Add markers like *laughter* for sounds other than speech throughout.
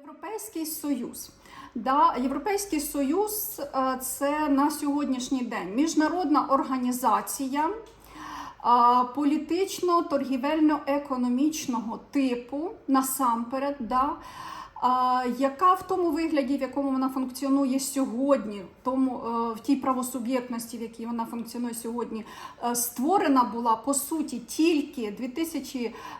Європейський Союз. Да, Європейський Союз е, це на сьогоднішній день міжнародна організація е, політично-торгівельно-економічного типу насамперед, да, яка в тому вигляді, в якому вона функціонує сьогодні, в тому е, в тій правосуб'єктності, в якій вона функціонує сьогодні, е, створена була по суті тільки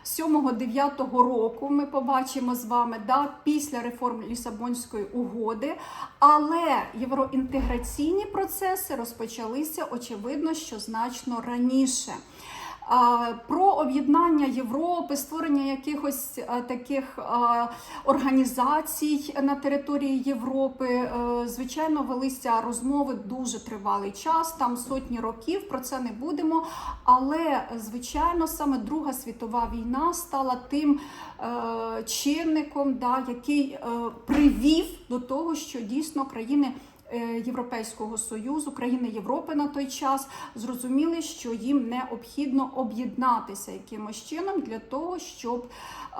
2007-2009 року. Ми побачимо з вами да, після реформ Лісабонської угоди. Але євроінтеграційні процеси розпочалися очевидно, що значно раніше. Про об'єднання Європи, створення якихось таких організацій на території Європи, е, звичайно, велися розмови дуже тривалий час, там сотні років. Про це не будемо. Але звичайно, саме Друга світова війна стала тим е, чинником, який е, привів до того, що дійсно країни. Е, Європейського союзу, країни Європи на той час зрозуміли, що їм необхідно об'єднатися якимось чином для того, щоб е,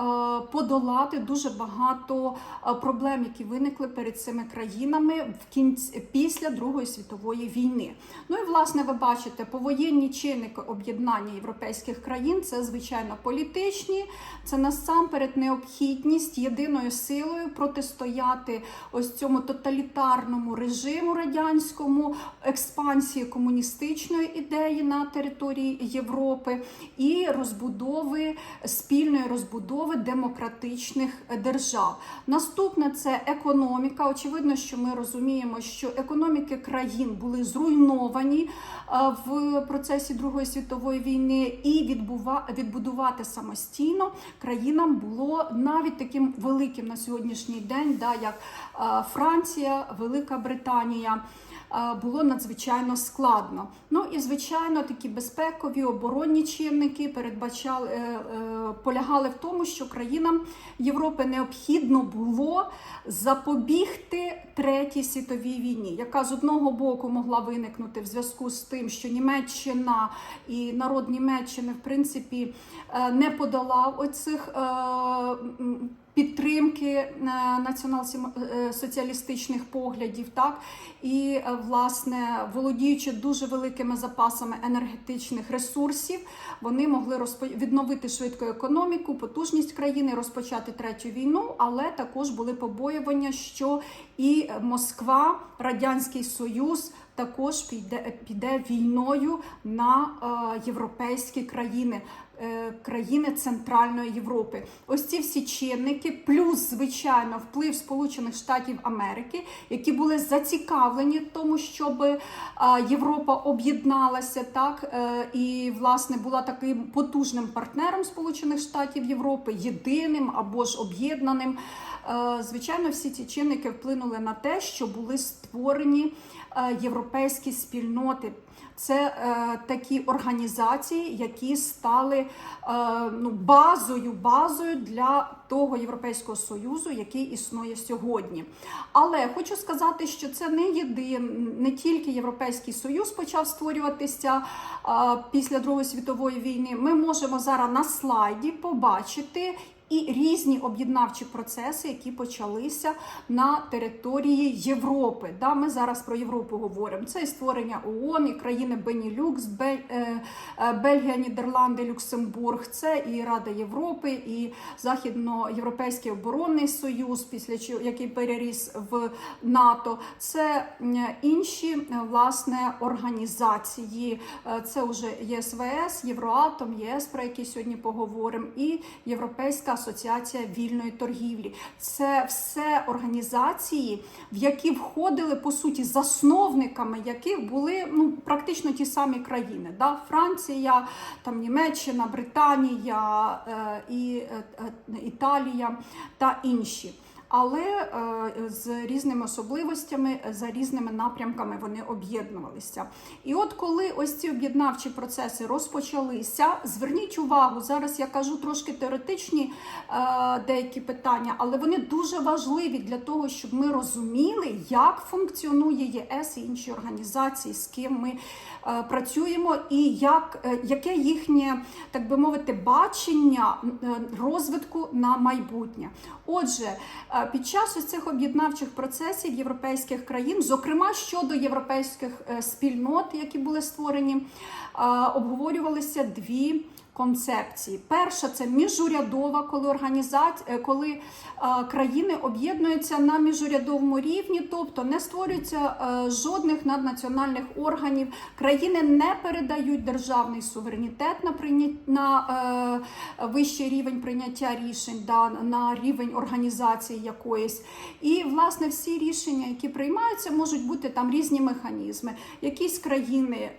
подолати дуже багато е, проблем, які виникли перед цими країнами в кінці після Другої світової війни. Ну і власне ви бачите, повоєнні чинники об'єднання європейських країн це звичайно політичні, це насамперед необхідність єдиною силою протистояти ось цьому тоталітарному режиму радянському, експансії комуністичної ідеї на території Європи і розбудови спільної розбудови демократичних держав. Наступне це економіка. Очевидно, що ми розуміємо, що економіки країн були зруйновані е, в процесі Другої світової війни, і відбудувати самостійно країнам було навіть таким великим на сьогоднішній день, да, як е, Франція, Велика Британія. Е, Було надзвичайно складно. Ну і звичайно, такі безпекові оборонні чинники передбачали е, е, полягали в тому, що країнам Європи необхідно було запобігти третій світовій війні, яка з одного боку могла виникнути в зв'язку з тим, що Німеччина і народ Німеччини, в принципі, не подолав оцих. Е, Підтримки е, націонал-соціалістичних поглядів, так і е, власне володіючи дуже великими запасами енергетичних ресурсів, вони могли розпо- відновити швидко економіку, потужність країни, розпочати третю війну, але також були побоювання, що і Москва, Радянський Союз також піде, піде війною на е, європейські країни. Е, Країни Центральної Європи, ось ці всі чинники, плюс звичайно вплив Сполучених Штатів Америки, які були зацікавлені в тому, щоб е, Європа об'єдналася так е, і власне була таким потужним партнером Сполучених Штатів Європи, єдиним або ж об'єднаним. Звичайно, всі ці чинники вплинули на те, що були створені європейські спільноти. Це е, такі організації, які стали е, ну, базою, базою для того Європейського союзу, який існує сьогодні. Але хочу сказати, що це не єдин, не тільки Європейський Союз почав створюватися е, після Другої світової війни. Ми можемо зараз на слайді побачити і різні об'єднавчі процеси, які почалися на території Європи. Да, ми зараз про Європу говоримо. Це і створення ООН, і країни Бенілюкс, е, е, Бельгія, Нідерланди, Люксембург. Це і Рада Європи, і Західноєвропейський оборонний союз, після який переріс в НАТО. Це інші е, власне організації. Це вже ЄСВС, Євроатом, ЄС, про які сьогодні поговоримо, і Європейська асоціація вільної торгівлі. Це все організації, в які входили по суті засновниками яких були ну практично ті самі країни. Да? Франція, там Німеччина, Британія е, і е, е, Італія та інші. Але е, з різними особливостями, за різними напрямками вони об'єднувалися. І от коли ось ці об'єднавчі процеси розпочалися, зверніть увагу, зараз я кажу трошки теоретичні е, деякі питання, але вони дуже важливі для того, щоб ми розуміли, як функціонує ЄС і інші організації, з ким ми е, працюємо, і як, яке їхнє, так би мовити, бачення розвитку на майбутнє. Отже, е, під час ось цих об'єднавчих процесів європейських країн, зокрема щодо європейських е, спільнот, які були створені, е, обговорювалися дві. Концепції. Перша це міжурядова, коли організація, коли е, країни об'єднуються на міжурядовому рівні, тобто не створюється е, жодних наднаціональних органів. Країни не передають державний суверенітет на прийня... на е, вищий рівень прийняття рішень, да, на рівень організації якоїсь. І власне всі рішення, які приймаються, можуть бути там різні механізми. Якісь країни, е,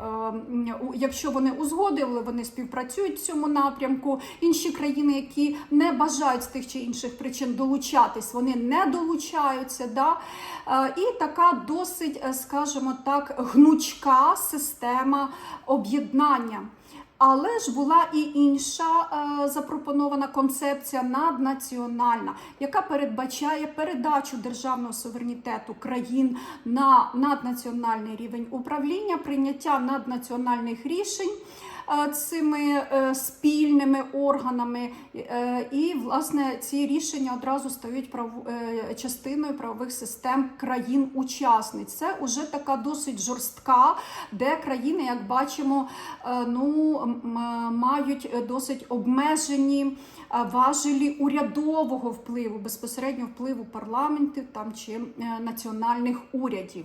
якщо вони узгодили, вони співпрацюють цьому напрямку. Інші країни, які не бажають з тих чи інших причин долучатись, вони не долучаються. Да? Е, І така досить, е, скажімо так, гнучка система об'єднання. Але ж була і інша е, запропонована концепція наднаціональна, яка передбачає передачу державного суверенітету країн на наднаціональний рівень управління, прийняття наднаціональних рішень цими е, спільними органами, е, і власне ці рішення одразу стають е, частиною правових систем країн-учасниць. Це вже така досить жорстка, де країни, як бачимо, е, ну мають е, досить обмежені е, важелі урядового впливу, безпосередньо впливу парламентів там чи е, національних урядів.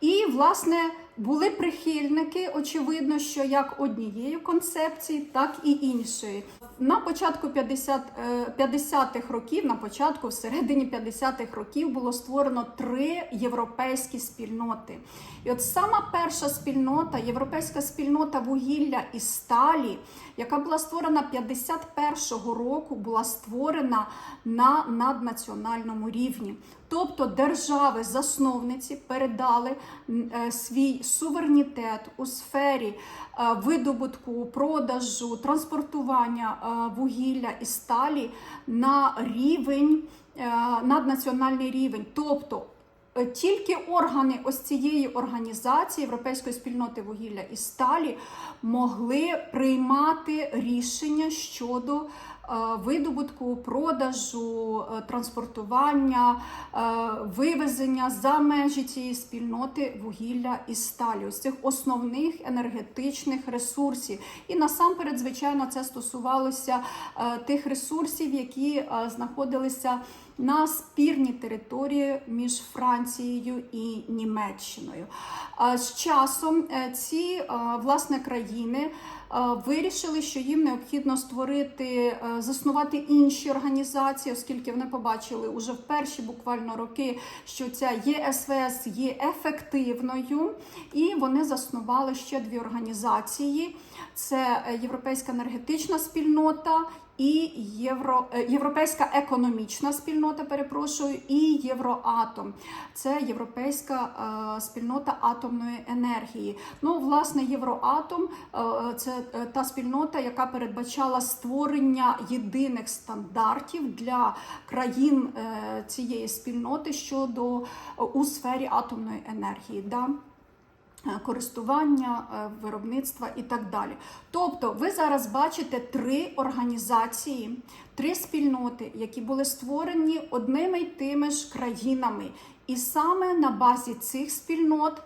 І, власне, були прихильники, очевидно, що як однієї концепції, так і іншої. На початку 50, е, 50-х років, на початку, всередині 50-х років було створено три європейські спільноти. І от сама перша спільнота, європейська спільнота вугілля і сталі, яка була створена 51-го року, була створена на наднаціональному рівні. Тобто держави-засновниці передали е, свій суверенітет у сфері е, видобутку, продажу, транспортування е, вугілля і сталі на рівень, е, наднаціональний рівень. Тобто тільки органи ось цієї організації Європейської спільноти вугілля і сталі могли приймати рішення щодо е, видобутку, продажу, е, транспортування, е, вивезення за межі цієї спільноти вугілля і сталі, ось цих основних енергетичних ресурсів. І насамперед, звичайно, це стосувалося е, тих ресурсів, які е, знаходилися на спірній території між Францією і Німеччиною. З часом е, ці е, власне країни вирішили, що їм необхідно створити, е, заснувати інші організації, оскільки вони побачили уже в перші буквально роки, що ця ЄСВС є ефективною, і вони заснували ще дві організації: це е, Європейська енергетична спільнота. І Євро, е, Європейська економічна спільнота, перепрошую, і Євроатом. Це європейська е, спільнота атомної енергії. Ну, власне, Євроатом е, це е, та спільнота, яка передбачала створення єдиних стандартів для країн е, цієї спільноти щодо у сфері атомної енергії. Да? е, Користування, виробництва і так далі. Тобто, ви зараз бачите три організації, три спільноти, які були створені одними й тими ж країнами. І саме на базі цих спільнот,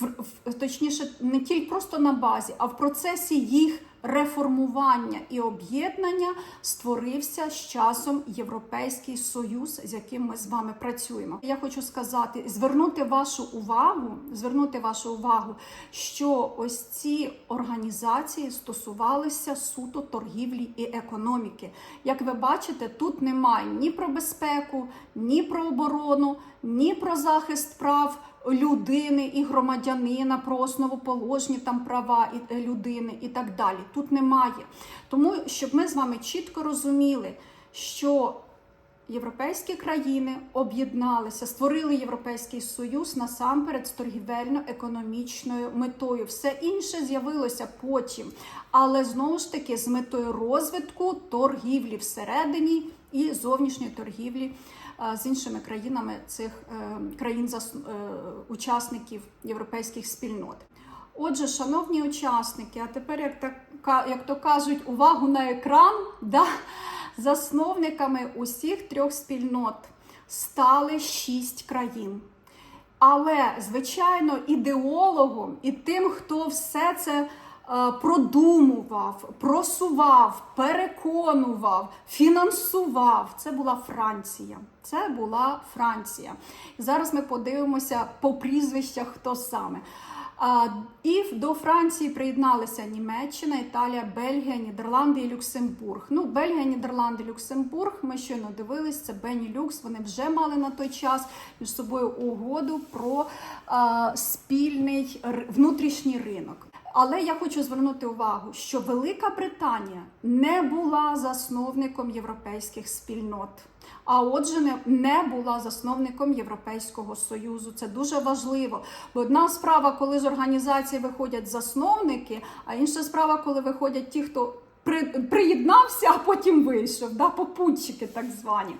в, в- точніше, не тільки просто на базі, а в процесі їх реформування і об'єднання створився з часом Європейський Союз, з яким ми з вами працюємо. Я хочу сказати, звернути вашу увагу, звернути вашу увагу, що ось ці організації стосувалися суто торгівлі і економіки. Як ви бачите, тут немає ні про безпеку, ні про оборону, ні про захист прав людини і громадянина, про основоположні там права і е, людини і так далі. Тут немає. Тому щоб ми з вами чітко розуміли, що європейські країни об'єдналися, створили Європейський Союз насамперед з торгівельно-економічною метою. Все інше з'явилося потім, але знову ж таки з метою розвитку торгівлі всередині і зовнішньої торгівлі з іншими країнами цих е, країн зас- е, європейських спільнот. Отже, шановні учасники, а тепер, як, так, як то кажуть, увагу на екран. *laughs* Да? засновниками усіх трьох спільнот стали шість країн. Але, звичайно, ідеологом і тим, хто все це продумував, просував, переконував, фінансував, це була Франція. Це була Франція. Зараз ми подивимося по прізвищах, хто саме. А, І до Франції приєдналися Німеччина, Італія, Бельгія, Нідерланди і Люксембург. Ну, Бельгія, Нідерланди, Люксембург. Ми щойно дивились, це Бенілюкс. Вони вже мали на той час між собою угоду про а, спільний внутрішній ринок. Але я хочу звернути увагу, що Велика Британія не була засновником європейських спільнот. А отже, не, була засновником Європейського союзу. Це дуже важливо. Бо одна справа, коли з організації виходять засновники, а інша справа, коли виходять ті, хто при, приєднався, а потім вийшов, да, попутчики так звані.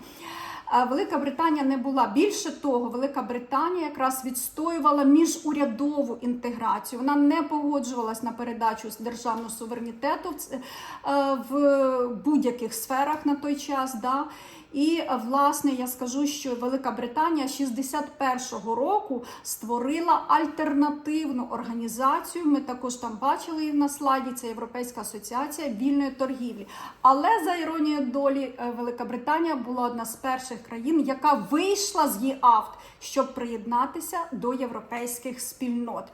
Велика Британія не була. Більше того, Велика Британія якраз відстоювала міжурядову інтеграцію. Вона не погоджувалась на передачу державного суверенітету в е, будь-яких сферах на той час. Да? І власне я скажу, що Велика Британія 61-го року створила альтернативну організацію. Ми також там бачили її на слайді. Це Європейська асоціація вільної торгівлі. Але за іронією долі, е, Велика Британія була одна з перших країн, яка вийшла з ЄАВТ, щоб приєднатися до європейських спільнот.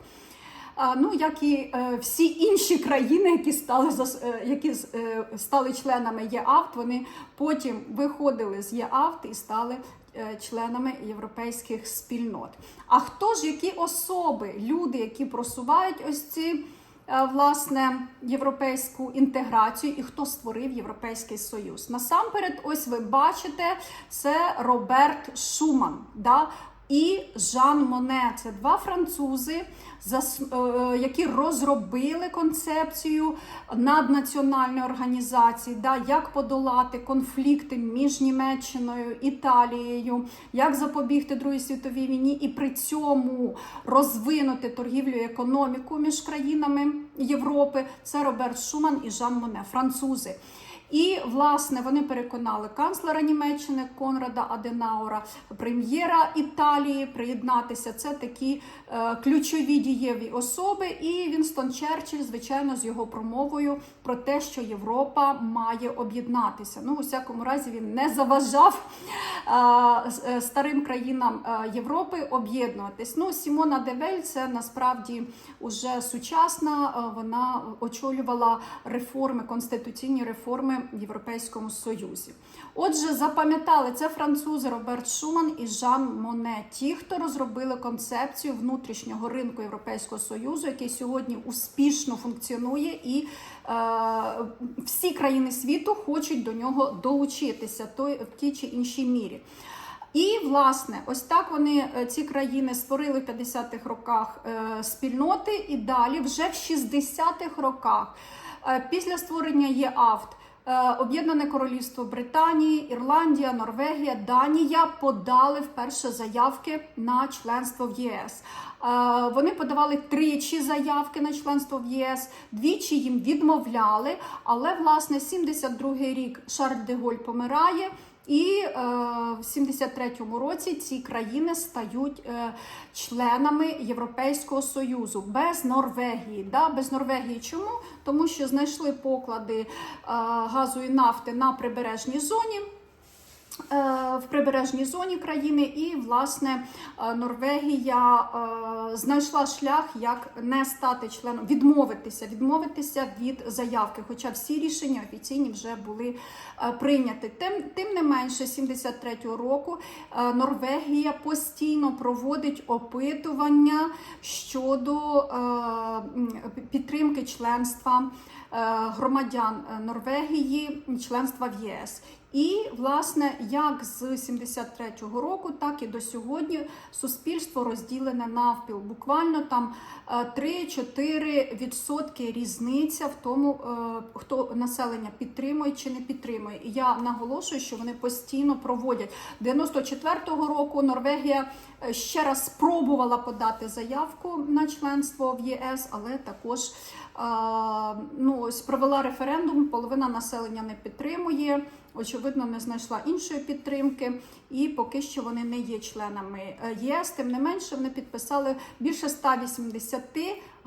Ну, як і е, всі інші країни, які стали е, які е, стали членами ЄАВТ, вони потім виходили з ЄАВТ і стали членами європейських спільнот. А хто ж які особи, люди, які просувають ось ці власне європейську інтеграцію, і хто створив Європейський Союз? Насамперед, ось ви бачите, це Роберт Шуман. Да? І Жан Моне це два французи, е, які розробили концепцію наднаціональної організації, да, як подолати конфлікти між Німеччиною Італією, як запобігти Другій світовій війні, і при цьому розвинути торгівлю і економіку між країнами Європи. Це Роберт Шуман і Жан Моне, французи. І власне вони переконали канцлера Німеччини Конрада Аденаура, прем'єра Італії приєднатися. Це такі е, ключові дієві особи. І Вінстон Черчилль, звичайно, з його промовою про те, що Європа має об'єднатися. Ну, у всякому разі, він не заважав е, старим країнам е, Європи об'єднуватись. Ну, Сімона Девель це насправді уже сучасна. е, Вона очолювала реформи, конституційні реформи в Європейському Союзі. Отже, запам'ятали це французи Роберт Шуман і Жан Моне, ті, хто розробили концепцію внутрішнього ринку Європейського Союзу, який сьогодні успішно функціонує, і всі країни світу хочуть до нього долучитися той в тій чи іншій мірі. І власне, ось так вони е, ці країни створили в 50-х роках е, спільноти, і далі, вже в 60-х роках, е, після створення ЄАВТ, Об'єднане Королівство Британії, Ірландія, Норвегія, Данія подали вперше заявки на членство в ЄС. Е, Вони подавали тричі заявки на членство в ЄС, двічі їм відмовляли. Але власне 72-й рік Шарль де Голь помирає. І е, в 73-му році ці країни стають е, членами Європейського союзу без Норвегії. Да? Без Норвегії чому? Тому що знайшли поклади е, газу і нафти на прибережній зоні. Е, В прибережній зоні країни, і власне е, Норвегія е, знайшла шлях, як не стати членом, відмовитися, відмовитися від заявки. Хоча всі рішення офіційні вже були прийняті. Тим, тим не менше, 73-го року Норвегія постійно проводить опитування щодо підтримки членства громадян Норвегії, членства в єс. І, власне, як з 73-го року, так і до сьогодні суспільство розділене навпіл. Буквально там е, 3-4 відсотки різниця в тому, е, хто населення підтримує чи не підтримує. І я наголошую, що вони постійно проводять. 94-го року Норвегія е, ще раз спробувала подати заявку на членство в ЄС, але також е, ну, ось провела референдум, половина населення не підтримує. очевидно не знайшла іншої підтримки, і поки що вони не є членами е, ЄС. Тим не менше, вони підписали більше 180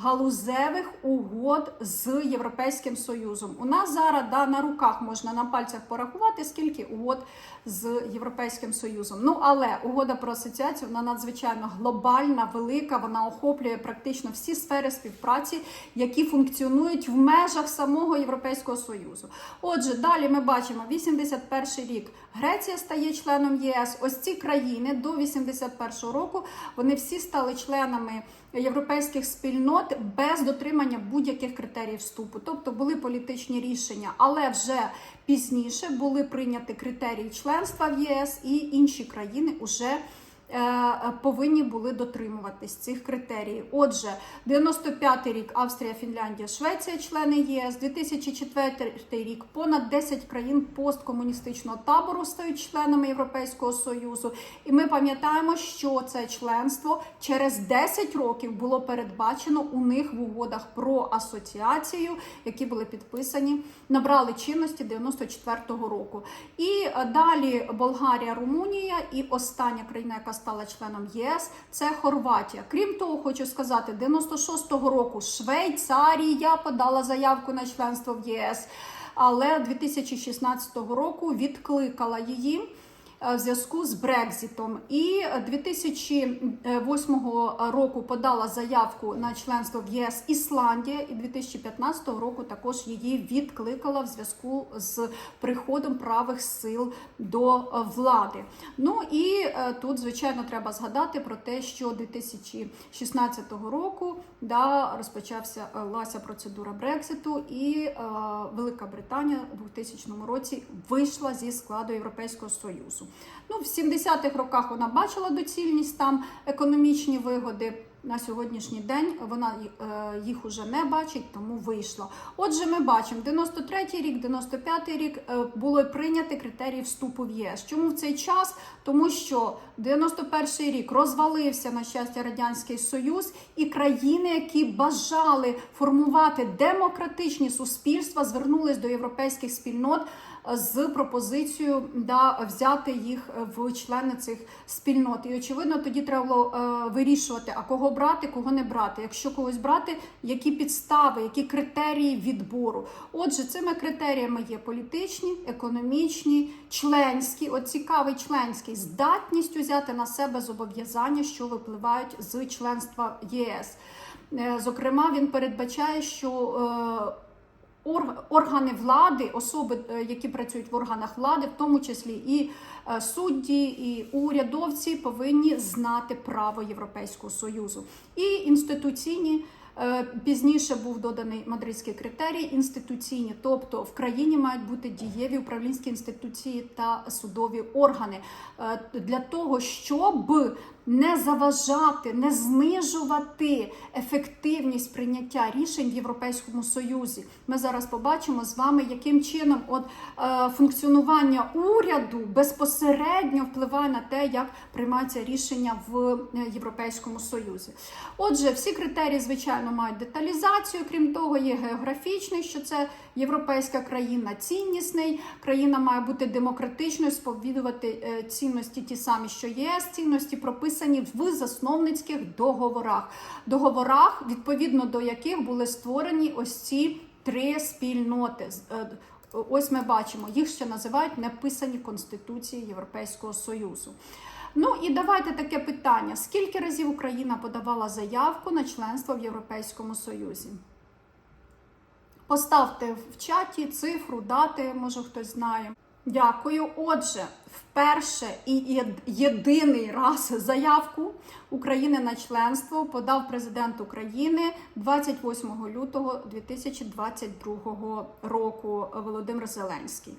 галузевих угод з Європейським Союзом. У нас зараз да, на руках можна на пальцях порахувати, скільки угод з Європейським Союзом. Ну але угода про асоціацію вона надзвичайно глобальна, велика. Вона охоплює практично всі сфери співпраці, які функціонують в межах самого Європейського Союзу. Отже, далі ми бачимо 81 рік. Греція стає членом ЄС. Ось ці країни до 81 року вони всі стали членами європейських спільнот без дотримання будь-яких критеріїв вступу. Тобто були політичні рішення, але вже пізніше були прийняті критерії членства в ЄС, і інші країни вже повинні були дотримуватись цих критеріїв. Отже, 95-й рік Австрія, Фінляндія, Швеція, члени ЄС, 2004 рік понад 10 країн посткомуністичного табору стають членами Європейського союзу. І ми пам'ятаємо, що це членство через 10 років було передбачено у них в угодах про асоціацію, які були підписані, набрали чинності 94-го року. І далі Болгарія, Румунія і остання країна, яка стала членом єС, це Хорватія. Крім того, хочу сказати, 96-го року Швейцарія подала заявку на членство в ЄС, але 2016 року відкликала її. В зв'язку з Брекзитом і 2008 року подала заявку на членство в ЄС Ісландія, і 2015 року також її відкликала в зв'язку з приходом правих сил до влади. Ну і тут, звичайно, треба згадати про те, що 2016 року да, розпочався лася процедура Брекзиту, і е, Велика Британія у 2000 році вийшла зі складу Європейського Союзу. Ну, в 70-х роках вона бачила доцільність там економічні вигоди. На сьогоднішній день вона е, їх уже не бачить, тому вийшла. Отже, ми бачимо 93-й рік, 95-й рік е, було прийняті критерії вступу в ЄС. Чому в цей час? Тому що 91-й рік розвалився на щастя радянський союз, і країни, які бажали формувати демократичні суспільства, звернулись до європейських спільнот з пропозицією да, взяти їх в члени цих спільнот. І очевидно, тоді треба було е, вирішувати, а кого брати, кого не брати. Якщо когось брати, які підстави, які критерії відбору. Отже, цими критеріями є політичні, економічні, членські. От цікавий членський здатність взяти на себе зобов'язання, що випливають з членства ЄС. Е, зокрема, він передбачає, що е, органи влади, особи, е, які працюють в органах влади, в тому числі і е, судді, і урядовці, повинні знати право Європейського союзу і інституційні. Е, пізніше був доданий мадридський критерій інституційні, тобто в країні мають бути дієві управлінські інституції та судові органи для того, щоб не заважати, не знижувати ефективність прийняття рішень в Європейському Союзі. Ми зараз побачимо з вами, яким чином от е, функціонування уряду безпосередньо впливає на те, як приймаються рішення в е, Європейському Союзі. Отже, всі критерії, звичайно, мають деталізацію. Крім того, є географічний, що це європейська країна, ціннісний. Країна має бути демократичною, сповідувати е, цінності ті самі, що ЄС, цінності прописані прописані в засновницьких договорах, договорах, відповідно до яких були створені ось ці три спільноти. Е, ось ми бачимо, їх ще називають неписані Конституції Європейського Союзу. Ну і давайте таке питання: скільки разів Україна подавала заявку на членство в Європейському Союзі? Поставте в чаті цифру, дати, може хтось знає. Дякую. Отже, вперше і єдиний раз заявку України на членство подав президент України 28 лютого 2022 року Володимир Зеленський.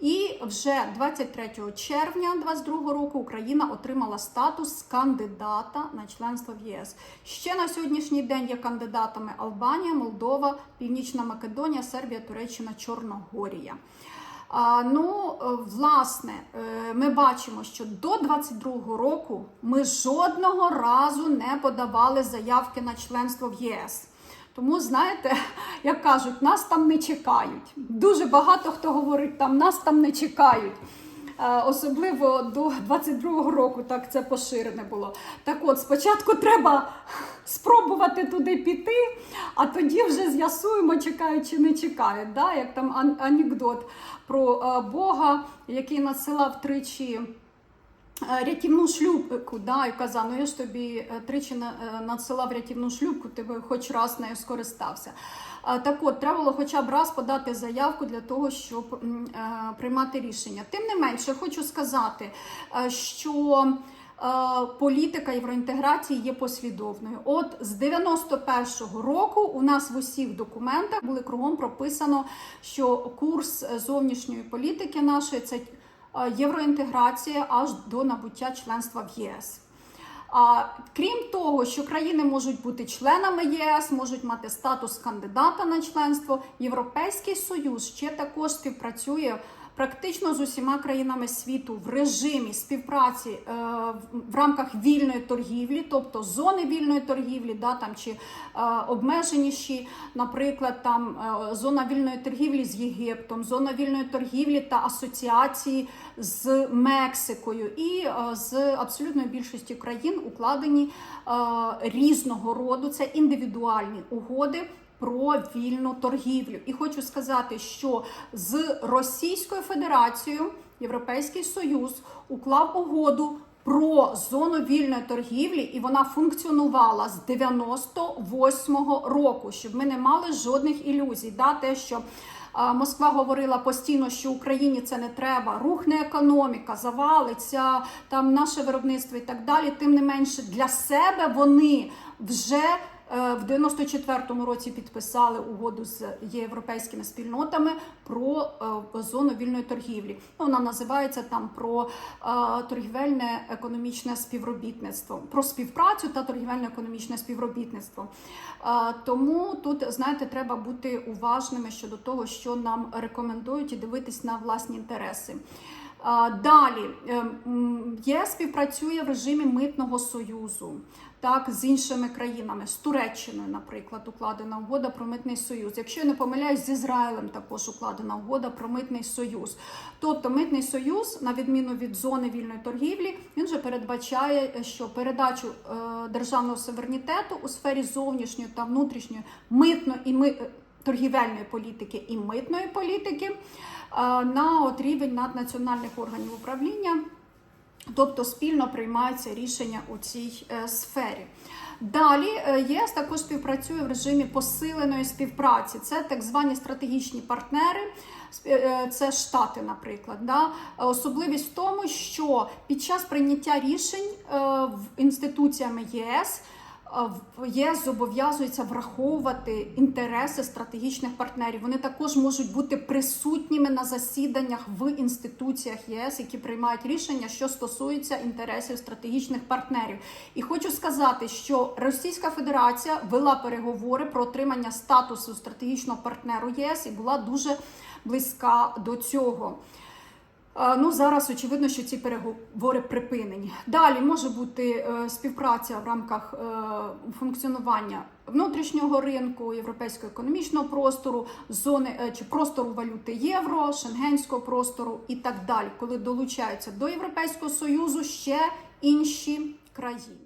І вже 23 червня 2022 року Україна отримала статус кандидата на членство в ЄС. Ще на сьогоднішній день є кандидатами Албанія, Молдова, Північна Македонія, Сербія, Туреччина, Чорногорія. Ну, е, власне, е, ми бачимо, що до 22-го року ми жодного разу не подавали заявки на членство в ЄС. Тому, знаєте, *laughs* як кажуть, нас там не чекають. Дуже багато хто говорить, там нас там не чекають. Особливо до 22-го року так це поширене було. Так от, спочатку треба спробувати туди піти, а тоді вже з'ясуємо, чекають чи не чекають. Да? Як там анекдот про Бога, який надсилав тричі. е, Рятівну шлюпку, да, і казав, ну я ж тобі е, тричі е, надсилав рятівну шлюпку, ти би хоч раз нею скористався. Так от, треба було хоча б раз подати заявку для того, щоб е, приймати рішення. Тим не менше, хочу сказати, е, що е, політика євроінтеграції є послідовною. От з 91-го року у нас в усіх документах були кругом прописано, що курс зовнішньої політики нашої це євроінтеграція аж до набуття членства в ЄС. А крім того, що країни можуть бути членами ЄС, можуть мати статус кандидата на членство, Європейський Союз ще також співпрацює практично з усіма країнами світу в режимі співпраці е, в- рамках вільної торгівлі, тобто зони вільної торгівлі, да, там чи е, обмеженіші, наприклад, там е, зона вільної торгівлі з Єгиптом, зона вільної торгівлі та асоціації з Мексикою і з абсолютною більшістю країн укладені різного роду. Це індивідуальні угоди. Про вільну торгівлю, і хочу сказати, що з Російською Федерацією Європейський Союз уклав угоду про зону вільної торгівлі, і вона функціонувала з 98-го року, щоб ми не мали жодних ілюзій. Да, те, що Москва говорила постійно, що Україні це не треба, рухне економіка, завалиться там наше виробництво і так далі. Тим не менше, для себе вони вже в 94-му році підписали угоду з європейськими спільнотами про е, зону вільної торгівлі. Ну, Вона називається там про е, торгівельне економічне співробітництво, про співпрацю та торгівельне економічне співробітництво. Е, Тому тут, знаєте, треба бути уважними щодо того, що нам рекомендують, і дивитись на власні інтереси. Далі е, ЄС співпрацює в режимі митного союзу. Так, з іншими країнами, з Туреччиною, наприклад, укладена угода про митний союз. Якщо я не помиляюсь, з Ізраїлем також укладена угода про митний союз. Тобто, митний союз, на відміну від зони вільної торгівлі, він же передбачає, що передачу е, державного суверенітету у сфері зовнішньої та внутрішньої митно і ми. е, торгівельної політики і митної політики е, на от рівень наднаціональних органів управління, тобто спільно приймаються рішення у цій е, сфері. Далі е, ЄС також співпрацює в режимі посиленої співпраці. Це так звані стратегічні партнери, е, це Штати, наприклад. Да? Особливість в тому, що під час прийняття рішень в інституціями ЄС ЄС зобов'язується враховувати інтереси стратегічних партнерів. Вони також можуть бути присутніми на засіданнях в інституціях ЄС, які приймають рішення, що стосуються інтересів стратегічних партнерів. І хочу сказати, що Російська Федерація вела переговори про отримання статусу стратегічного партнеру ЄС і була дуже близька до цього. Ну, зараз очевидно, що ці переговори припинені. Далі може бути е, співпраця в рамках е, функціонування внутрішнього ринку, європейського економічного простору, зони е, чи простору валюти євро, шенгенського простору і так далі, коли долучаються до Європейського союзу ще інші країни.